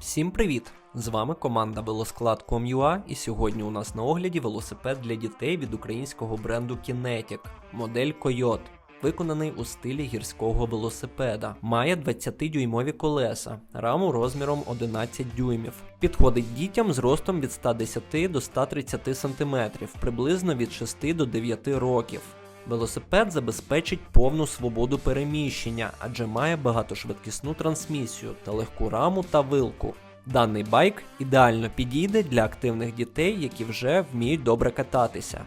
Всім привіт! З вами команда Велосклад.com.ua і сьогодні у нас на огляді велосипед для дітей від українського бренду Kinetic, модель Coyote. Виконаний у стилі гірського велосипеда, має 20-дюймові колеса, раму розміром 11 дюймів. Підходить дітям з ростом від 110 до 130 см, приблизно від 6 до 9 років. Велосипед забезпечить повну свободу переміщення, адже має багатошвидкісну трансмісію та легку раму та вилку. Даний байк ідеально підійде для активних дітей, які вже вміють добре кататися.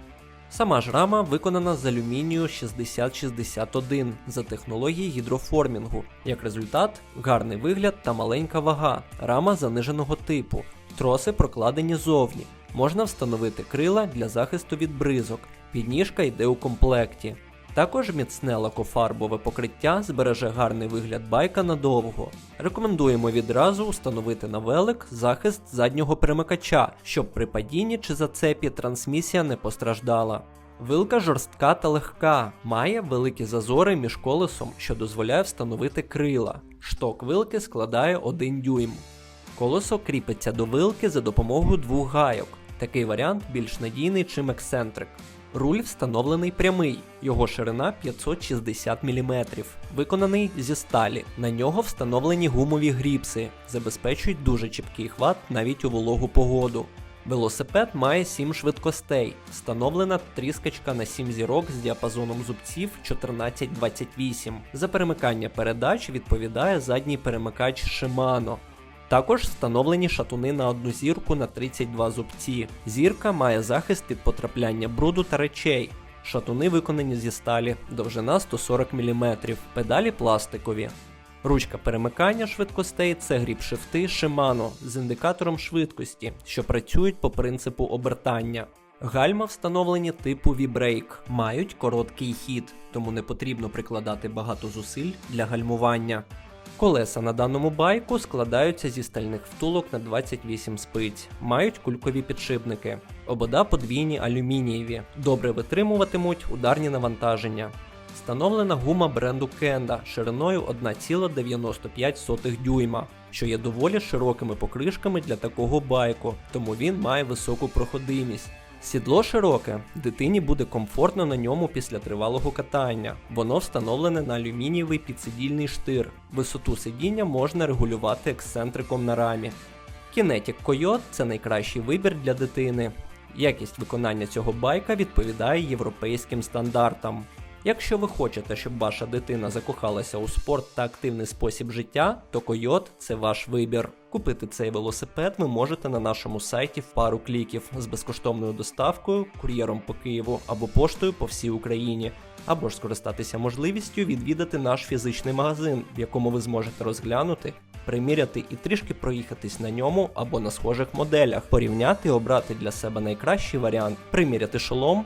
Сама ж рама виконана з алюмінію 6061 за технологією гідроформінгу. Як результат, гарний вигляд та маленька вага, рама заниженого типу, троси прокладені зовні. Можна встановити крила для захисту від бризок, підніжка йде у комплекті. Також міцне лакофарбове покриття збереже гарний вигляд байка надовго. Рекомендуємо відразу установити на велик захист заднього перемикача, щоб при падінні чи зацепі трансмісія не постраждала. Вилка жорстка та легка, має великі зазори між колесом, що дозволяє встановити крила. Шток вилки складає 1 дюйм. Колесо кріпиться до вилки за допомогою двох гайок. Такий варіант більш надійний, чим ексцентрик. Руль встановлений прямий, його ширина 560 мм, виконаний зі сталі. На нього встановлені гумові гріпси, забезпечують дуже чіпкий хват навіть у вологу погоду. Велосипед має 7 швидкостей, встановлена тріскачка на 7 зірок з діапазоном зубців 14-28. За перемикання передач відповідає задній перемикач Shimano. Також встановлені шатуни на одну зірку на 32 зубці. Зірка має захист від потрапляння бруду та речей. Шатуни виконані зі сталі, довжина 140 мм, педалі пластикові. Ручка перемикання швидкостей це гріп-шифти Shimano з індикатором швидкості, що працюють по принципу обертання. Гальма встановлені типу V-Brake, мають короткий хід, тому не потрібно прикладати багато зусиль для гальмування. Колеса на даному байку складаються зі стальних втулок на 28 спиць, мають кулькові підшипники, обода подвійні алюмінієві, добре витримуватимуть ударні навантаження. Встановлена гума бренду Kenda шириною 1,95 дюйма, що є доволі широкими покришками для такого байку, тому він має високу проходимість. Сідло широке, дитині буде комфортно на ньому після тривалого катання. Воно встановлене на алюмінієвий підсидільний штир. Висоту сидіння можна регулювати ексцентриком на рамі. Kinetic Coyote – це найкращий вибір для дитини. Якість виконання цього байка відповідає європейським стандартам. Якщо ви хочете, щоб ваша дитина закохалася у спорт та активний спосіб життя, то Coyote – це ваш вибір. Купити цей велосипед ви можете на нашому сайті в пару кліків з безкоштовною доставкою, кур'єром по Києву або поштою по всій Україні, або ж скористатися можливістю відвідати наш фізичний магазин, в якому ви зможете розглянути, приміряти і трішки проїхатись на ньому або на схожих моделях, порівняти обрати для себе найкращий варіант, приміряти шолом.